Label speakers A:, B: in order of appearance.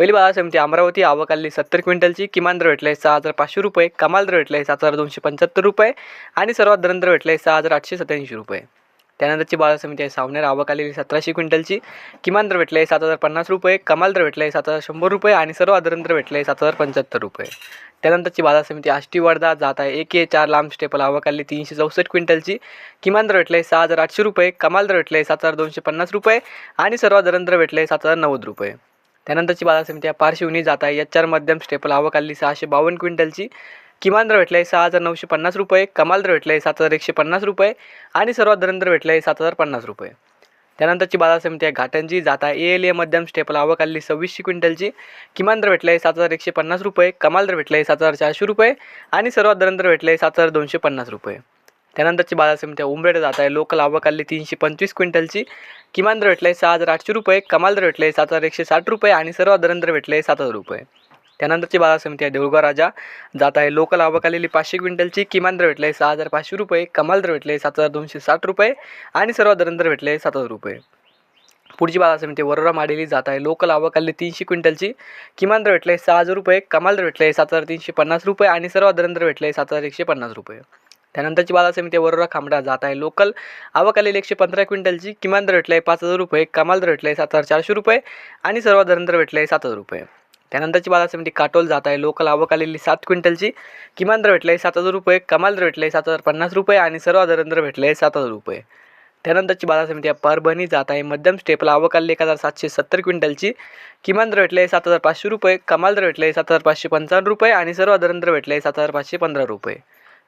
A: पहिली बाजार समिती अमरावती आवक आली सत्तर क्विंटलची. किमान दर भेटले सहा हजार पाचशे रुपये. कमाल दर भेटले सात हजार दोनशे पंच्याहत्तर रुपये. आणि सर्वात दरंदर दर भेटले सहा हजार आठशे सत्याऐंशी रुपये. त्यानंतरची बाजार समिती आहे सावनेर. आवक आलेली सतराशे क्विंटलची. किमान दर भेटले सात हजार पन्नास रुपये. कमाल दर भेटले सात हजार शंभर रुपये. आणि सर्वात दरंदर दर भेटले सात हजार पंच्याहत्तर रुपये. त्यानंतरची बाजार समिती आष्टी वर्धा. जात आहे एक ए चार लांब स्टेपल. आवक आली तीनशे चौसष्ट क्विंटलची. किमान दर भेटले सहा हजार आठशे रुपये. कमाल दर भेटले सात हजार दोनशे पन्नास रुपये. आणि सर्वात दरंदर दर भेटले सात हजार नव्वद रुपये. त्यानंतरची बाजार समिती आहे पारशिवनी जात आहे. एच आर मध्यम स्टेपल आवक आली सहाशे बावन्न क्विंटलची किमान दर भेटले सहा हजार नऊशे पन्नास रुपये कमाल दर भेटले सात हजार एकशे पन्नास रुपये आणि सर्वात दर भेटलं आहे सात हजार पन्नास रुपये. त्यानंतरची बाजार समिती आहे घाटंजी जात आहे. ए एल ए मध्यम स्टेपल आवक आली सव्वीसशे क्विंटलची किमान दर भेटले सात हजार एकशे पन्नास रुपये कमाल दर भेटले सात हजार चारशे रुपये आणि सर्वात दर भेटलं आहे सात हजार दोनशे पन्नास रुपये. त्यानंतरची बाजार समिती आहे उमरेड जात आहे. लोकल आवक आली तीनशे पंचवीस क्विंटलची. किमान दर भेटले सहा हजार आठशे रुपये कमाल दर भेटले सात हजार एकशे साठ रुपये आणि सर्वात दर दर भेटले सात हजार रुपये. त्यानंतरची बाजार समिती आहे देऊळगाव राजा. जात आहे लोकल आवक आलेली पाचशे क्विंटलची. किमान दर भेटले सहा हजार पाचशे रुपये कमाल दर भेटले सात हजार दोनशे साठ रुपये आणि सर्वात दर दर भेटले सात हजार रुपये. पुढची बाजार समिती वरोरा माडेली. जात आहे लोकल आवक आली तीनशे क्विंटलची. किमान दर भेटले सहा हजार रुपये कमाल दर भेटले सात हजार तीनशे पन्नास रुपये आणि सर्वात दर दर भेटले सात हजार एकशे पन्नास रुपये. त्यानंतरची बाजार समिती आहे वरोरा खांबडा जात आहे. लोकल आवक आलेली एकशे पंधरा क्विंटलची किमान दर भेटले पाच हजार रुपये कमाल दर भेटले सात हजार चारशे रुपये आणि सर्वात दर भेटलं आहे सात हजार रुपये. त्यानंतरची बाजार समिती काटोल जात आहे. लोकल आवक आलेली सात क्विंटलची किमान दर भेटले सात हजार रुपये कमाल दर भेटले सात हजार पन्नास रुपये आणि सर्वात दर दर भेटले सात हजार रुपये. त्यानंतरची बाजार समिती परभणी जात आहे. मध्यम स्टेपल आवक एक हजार सातशे सत्तर क्विंटलची किमान दर भेटले सात हजार पाचशे रुपये कमाल दर भेटले सात हजार पाचशे पंचावन्न रुपये आणि सर्व दर दर भेटले सात हजार पाचशे पंधरा रुपये.